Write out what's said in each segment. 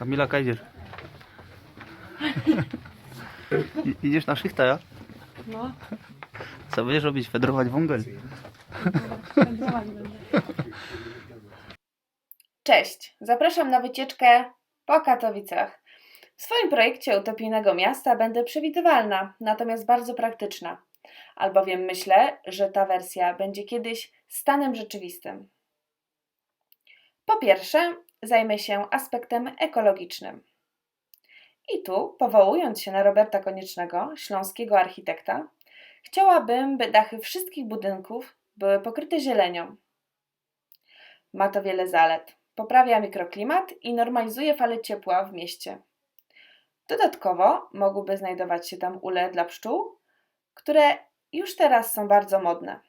Kamila Kajdzier. I- Idziesz na szychta, ja? No, Co będziesz robić? Fedrować wągel? wędrować będę. Cześć, zapraszam na wycieczkę po Katowicach. W swoim projekcie utopijnego miasta będę przewidywalna, natomiast bardzo praktyczna, albowiem myślę, że ta wersja będzie kiedyś stanem rzeczywistym. Po pierwsze, zajmę się aspektem ekologicznym. I tu, powołując się na Roberta Koniecznego, śląskiego architekta, chciałabym, by dachy wszystkich budynków były pokryte zielenią. Ma to wiele zalet poprawia mikroklimat i normalizuje fale ciepła w mieście. Dodatkowo mogłyby znajdować się tam ule dla pszczół, które już teraz są bardzo modne.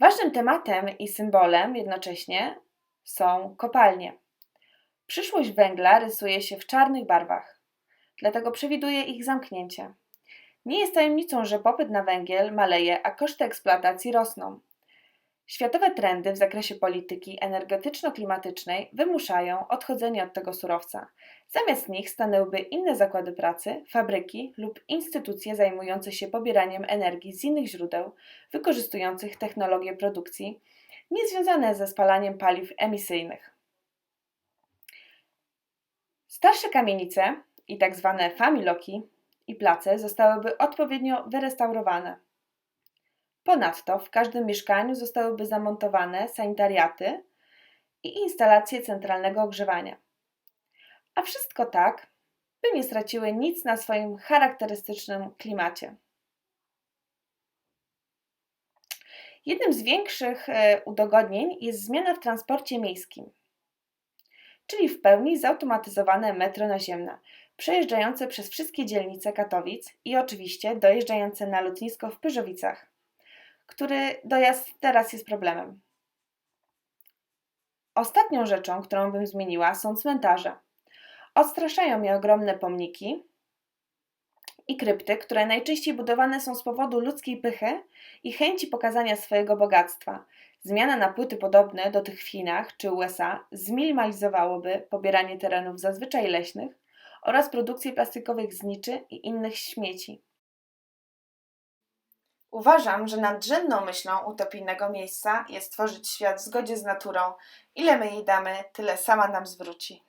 Ważnym tematem i symbolem jednocześnie są kopalnie. Przyszłość węgla rysuje się w czarnych barwach, dlatego przewiduję ich zamknięcie. Nie jest tajemnicą, że popyt na węgiel maleje, a koszty eksploatacji rosną. Światowe trendy w zakresie polityki energetyczno-klimatycznej wymuszają odchodzenie od tego surowca. Zamiast nich stanęłyby inne zakłady pracy, fabryki lub instytucje zajmujące się pobieraniem energii z innych źródeł, wykorzystujących technologie produkcji niezwiązane ze spalaniem paliw emisyjnych. Starsze kamienice i tak zwane familoki i place zostałyby odpowiednio wyrestaurowane. Ponadto w każdym mieszkaniu zostałyby zamontowane sanitariaty i instalacje centralnego ogrzewania. A wszystko tak, by nie straciły nic na swoim charakterystycznym klimacie. Jednym z większych e, udogodnień jest zmiana w transporcie miejskim, czyli w pełni zautomatyzowane metro naziemne, przejeżdżające przez wszystkie dzielnice Katowic i oczywiście dojeżdżające na lotnisko w Pyrzowicach który dojazd teraz jest problemem. Ostatnią rzeczą, którą bym zmieniła, są cmentarze. Odstraszają mnie ogromne pomniki i krypty, które najczęściej budowane są z powodu ludzkiej pychy i chęci pokazania swojego bogactwa. Zmiana na płyty podobne do tych w Chinach czy USA zminimalizowałoby pobieranie terenów zazwyczaj leśnych oraz produkcję plastikowych zniczy i innych śmieci. Uważam, że nadrzędną myślą utopijnego miejsca jest tworzyć świat w zgodzie z naturą. Ile my jej damy, tyle sama nam zwróci.